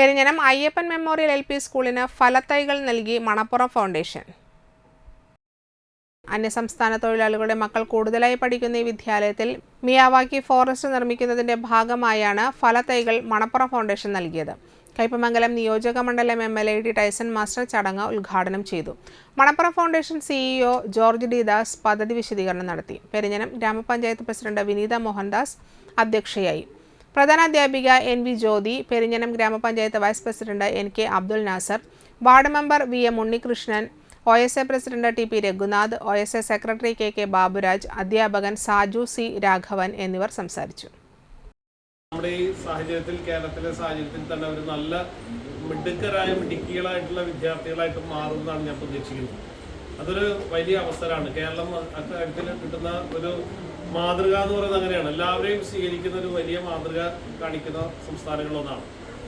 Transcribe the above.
Perinjanam Ayyappan memorial L P സ്കൂളിന് ഫലത്തൈകൾ നൽകി മണപ്പുറം ഫൗണ്ടേഷൻ. അന്യസംസ്ഥാന തൊഴിലാളികളുടെ മക്കൾ കൂടുതലായി പഠിക്കുന്ന ഈ വിദ്യാലയത്തിൽ മിയാവാക്കി ഫോറസ്റ്റ് നിർമ്മിക്കുന്നതിന്റെ ഭാഗമായാണ് ഫലത്തൈകൾ മണപ്പുറം ഫൗണ്ടേഷൻ നൽകിയത്. കയ്പമംഗലം നിയോജക മണ്ഡലം M L A D Tyson master ചടങ്ങ് ഉദ്ഘാടനം ചെയ്തു. Manappuram foundation CEO George D Das പദ്ധതി വിശദീകരണം നടത്തി. പെരിഞ്ഞനം ഗ്രാമപഞ്ചായത്ത് പ്രസിഡന്റ് വിനീത മോഹൻദാസ് അധ്യക്ഷയായി. പ്രധാനാധ്യാപിക എൻ വി ജ്യോതി പെരിഞ്ഞനം ഗ്രാമപഞ്ചായത്ത് vice president N K Abdul Nasar ward member V M Unnikrishnan O S A president T P Raghunath O S A secretary K K Baburaj അധ്യാപകൻ Saju C Raghavan എന്നിവർ സംസാരിച്ചു. നമ്മുടെ ഈ സാഹചര്യത്തിൽ കേരളത്തിലെ സാഹചര്യത്തിൽ തന്നെ ഒരു നല്ല മിടുക്കരായ മിടുക്കികളായിട്ടുള്ള വിദ്യാർത്ഥികളായിട്ട് മാറുമെന്നാണ് ഞാൻ പ്രതീക്ഷിക്കുന്നത്. അതൊരു വലിയ അവസരമാണ്. കേരളം അക്കാര്യത്തിൽ കിട്ടുന്ന ഒരു മാതൃക എന്ന് പറയുന്നത് അങ്ങനെയാണ്. എല്ലാവരെയും സ്വീകരിക്കുന്ന ഒരു വലിയ മാതൃക കാണിക്കുന്ന സംസ്ഥാനങ്ങളൊന്നാണ്